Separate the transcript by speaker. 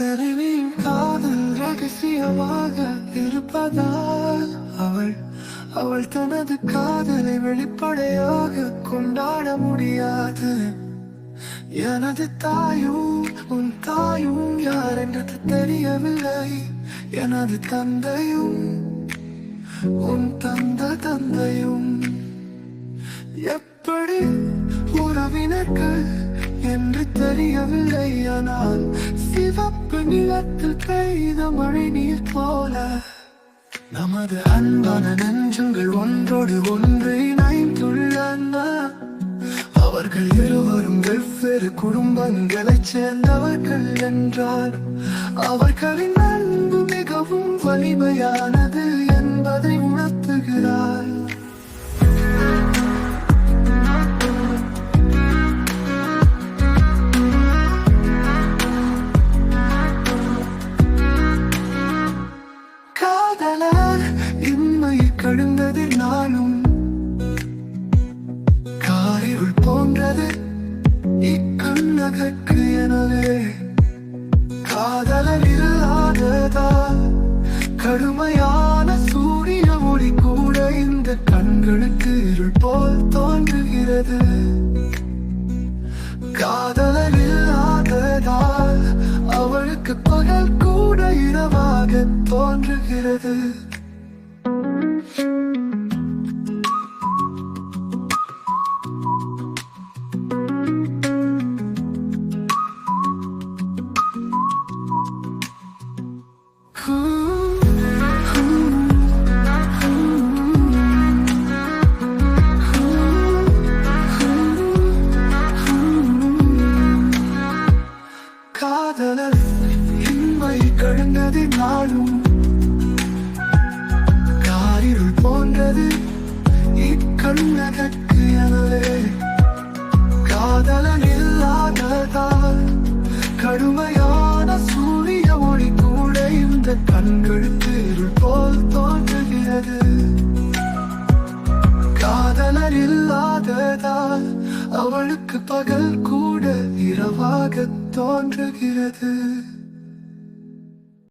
Speaker 1: தெருவில் காதல் ரகசியமாக இருப்பதால் அவள் அவள் தனது காதலை வெளிப்படையாக கொண்டாட முடியாது. எனது தாயும் உன் தாயும் யார் என்றது தெரியவில்லை. எனது தந்தையும் உன் தந்த தந்தையும். எப்படி உறவினர்கள் என்று தெரியவில்லை ஆனால் சிவப்பு நிலத்தில் பெய்த மழை நீர் போல. நமது அன்பான நெஞ்சங்கள் ஒன்றோடு ஒன்று இணைந்துள்ளன. அவர்கள் இருவரும் வெவ்வேறு குடும்பங்களைச் சேர்ந்தவர்கள் என்றார் அவர்களின் அன்பு மிகவும் வலிமையானது என்பதை உணர்த்துகிறார். கழுந்தது நானும் காரிருள் போன்றது இக்கண்ணகற்கு எனவே. காதலர் இல்லாததா? கடுமையான சூரிய ஒளி கூட இந்த கண்களுக்கு இருள் போல் தோன்றுகிறது. காதல் காதலர் இன்மை கழுந்தது நாளும். காரிருள் போன்றது? இக்கண்ணகக்கு எனவே காதலன் இல்லாததால் கடுமையான சூரிய ஒளி கூட இந்த கண்களுக்கு இருள் போல் தோன்றுகிறது. காதலர் இல்லாததால் அவளுக்கு பகல் கூட இரவாக தோன்றுகிறது.